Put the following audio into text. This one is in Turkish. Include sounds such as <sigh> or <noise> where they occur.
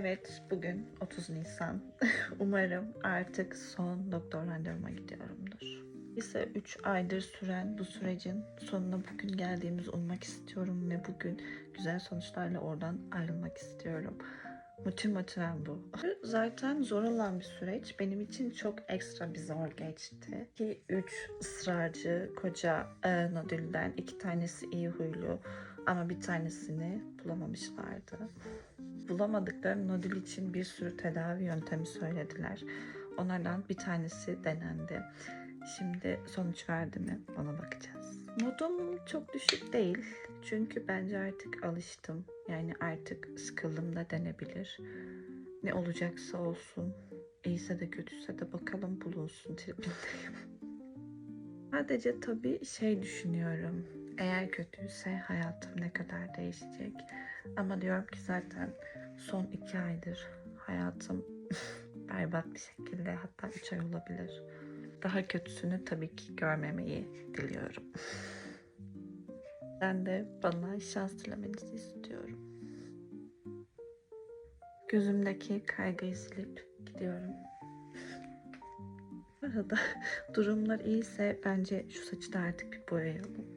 Evet, bugün 30 Nisan. <laughs> Umarım artık son doktor randevuma gidiyorumdur. Ise 3 aydır süren bu sürecin sonuna bugün geldiğimizi ummak istiyorum ve bugün güzel sonuçlarla oradan ayrılmak istiyorum. Motivem bu. Zaten zor olan bir süreç. Benim için çok ekstra bir zor geçti. Ki 3 ısrarcı koca e, nodülden iki tanesi iyi huylu ama bir tanesini bulamamışlardı bulamadıkları nodül için bir sürü tedavi yöntemi söylediler. Onlardan bir tanesi denendi. Şimdi sonuç verdi mi ona bakacağız. Modum çok düşük değil. Çünkü bence artık alıştım. Yani artık sıkıldım da denebilir. Ne olacaksa olsun. İyiyse de kötüyse de bakalım bulunsun tribindeyim. <laughs> Sadece tabii şey düşünüyorum. Eğer kötüyse hayatım ne kadar değişecek. Ama diyorum ki zaten son iki aydır hayatım <laughs> berbat bir şekilde hatta üç ay olabilir. Daha kötüsünü tabii ki görmemeyi diliyorum. Ben de bana şans dilemenizi istiyorum. Gözümdeki kaygıyı silip gidiyorum. Bu arada durumlar iyiyse bence şu saçı da artık bir boyayalım.